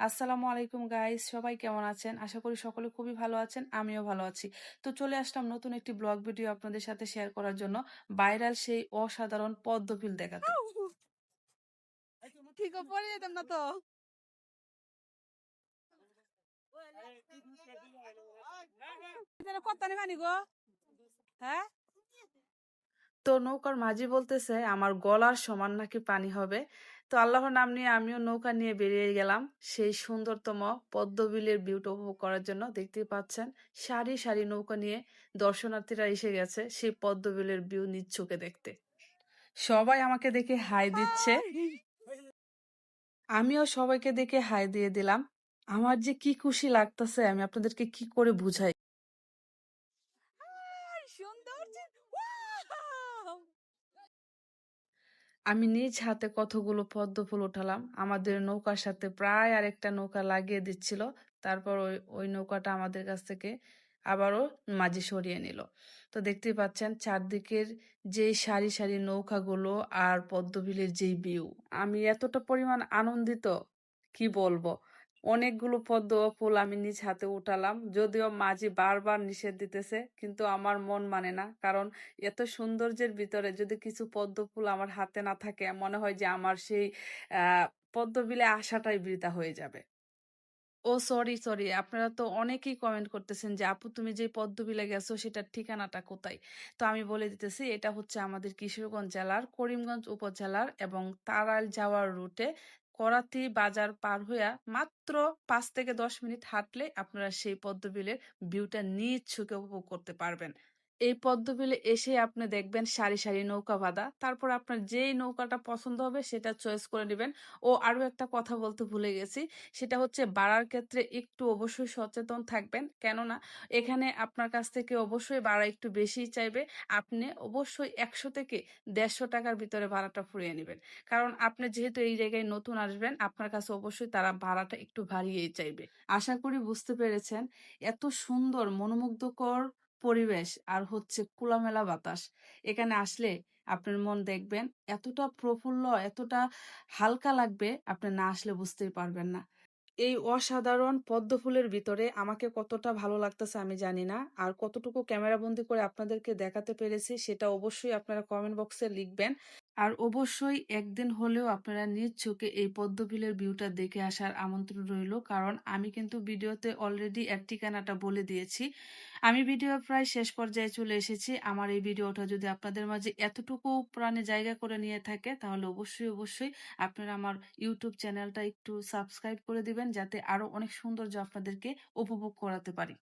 আসসালামু আলাইকুম গাইস সবাই কেমন আছেন? আশা করি সকলে খুবই ভালো আছেন আমিও ভালো আছি। তো চলে আসলাম নতুন একটি ব্লগ ভিডিও আপনাদের সাথে শেয়ার করার জন্য ভাইরাল সেই অসাধারণ পদ্মফিল দেখাতে। ঠিক পরে যেতাম না তো। কত পানি গো। হ্যাঁ? তো নৌকার মাঝি বলতেছে আমার গলার সমান নাকি পানি হবে? তো আল্লাহর নাম নিয়ে আমিও নৌকা নিয়ে বেরিয়ে গেলাম সেই সুন্দরতম পদ্মবিলের ভিউটা উপভোগ করার জন্য। দেখতে পাচ্ছেন, সারি সারি নৌকা নিয়ে দর্শনার্থীরা এসে গেছে সেই পদ্মবিলের ভিউ চোখে দেখতে। সবাই আমাকে দেখে হাই দিচ্ছে। আমিও সবাইকে দেখে হাই দিয়ে দিলাম। আমার যে কি খুশি লাগতেছে, আমি আপনাদেরকে কি করে বুঝাই? সুন্দর আমি নিজ হাতে কতগুলো পদ্ম ফুল উঠালাম আমাদের নৌকার সাথে প্রায় আরেকটা নৌকা লাগিয়ে দিচ্ছিল। তারপর ওই ওই নৌকাটা আমাদের কাছ থেকে আবারও মাঝে সরিয়ে নিল। তো দেখতে পাচ্ছেন, চারদিকের যে সারি সারি নৌকাগুলো আর পদ্মবিলের যেই ভিউ, আমি এতটা পরিমাণ আনন্দিত কি বলব? অনেকগুলো পদ্ম ফুল আমি নিজ হাতে উঠালাম। যদিও মাঝি বারবার নিষেধ দিতেছে, কিন্তু আমার মন মানে না। কারণ এত সৌন্দর্যের ভিতরে যদি কিছু পদ্ম ফুল আমার হাতে না থাকে, মনে হয় যে আমার সেই পদ্মবিলে আশাটাই বৃথা হয়ে যাবে। Oh sorry sorry. আপনারা তো অনেকেই কমেন্ট করতেছেন যে, আপু, তুমি যে পদ্মবিলে গেছো, সেটার ঠিকানাটা কোথায়? তো আমি বলে দিতেছি, এটা হচ্ছে আমাদের কিশোরগঞ্জ জেলার করিমগঞ্জ উপজেলার এবং তারাল যাওয়ার রুটে করাতি বাজার পার হইয়া মাত্র পাঁচ থেকে দশ মিনিট হাঁটলে আপনারা সেই পদ্মবিলের ভিউটা নিজ চোখে উপভোগ করতে পারবেন। এই পদ্মবিলে এসে আপনি দেখবেন সারি সারি নৌকা বাঁধা। তারপর আপনার যেই নৌকাটা পছন্দ হবে সেটা চয়েস করে নেবেন। ও আরও একটা কথা বলতে ভুলে গেছি, সেটা হচ্ছে বাড়ার ক্ষেত্রে একটু অবশ্যই সচেতন থাকবেন। কেননা এখানে আপনার কাছ থেকে অবশ্যই ভাড়া একটু বেশিই চাইবে। আপনি অবশ্যই একশো থেকে দেড়শো টাকার ভিতরে ভাড়াটা ফুরিয়ে নেবেন। কারণ আপনি যেহেতু এই জায়গায় নতুন আসবেন, আপনার কাছে অবশ্যই তারা ভাড়াটা একটু বাড়িয়েই চাইবে। আশা করি বুঝতে পেরেছেন। এত সুন্দর, মনোমুগ্ধকর পরিবেশ আর হচ্ছে কুলামেলা বাতাস। এখানে আসলে আপনার মন দেখবেন এতটা প্রফুল্ল, এতটা হালকা লাগবে, আপনি না আসলে বুঝতেই পারবেন না। এই অসাধারণ পদ্ম ফুলের ভিতরে আমাকে কতটা ভালো লাগতেছে আমি জানি না। আর কতটুকু ক্যামেরা বন্দি করে আপনাদেরকে দেখাতে পেরেছি সেটা অবশ্যই আপনারা কমেন্ট বক্সে লিখবেন। আর অবশ্যই একদিন হলেও আপনারা নিজ চোখে এই পদ্মফুলের ভিউটা দেখে আসার আমন্ত্রণ রইল। কারণ আমি কিন্তু ভিডিওতে অলরেডি এক ঠিকানাটা বলে দিয়েছি। আমি ভিডিও প্রায় শেষ পর্যায়ে চলে এসেছি। আমার এই ভিডিওটা যদি আপনাদের মাঝে এতটুকু প্রাণে জায়গা করে নিয়ে থাকে, তাহলে অবশ্যই অবশ্যই আপনারা আমার ইউটিউব চ্যানেলটা একটু সাবস্ক্রাইব করে দিবেন, যাতে আরও অনেক সৌন্দর্য আপনাদেরকে উপভোগ করাতে পারি।